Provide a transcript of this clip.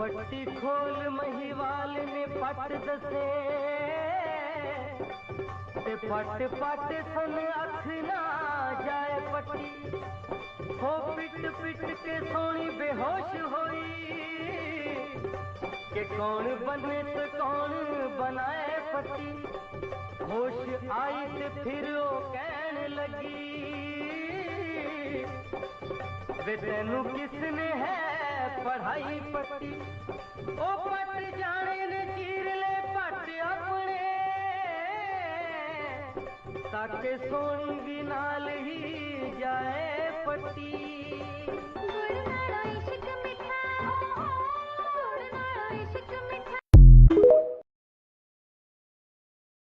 पट्टी खोल महिवाल ने पट दसे। ते पट पट सुन अख ना जाए पट्टी। हो पिट पिट के सोनी बेहोश होई। के कौन बने तो कौन बनाए पट्टी। होश आई ते फिर वो कहने लगी। वे तेनू किसने है ਉਹ ਪੱਟ ਜਾਣੇ ਨੇ ਚੀਰਲੇ ਪੱਟ ਆਪਣੇ। ਸਾਕੇ ਸੋਣੀ ਵੀ ਨਾ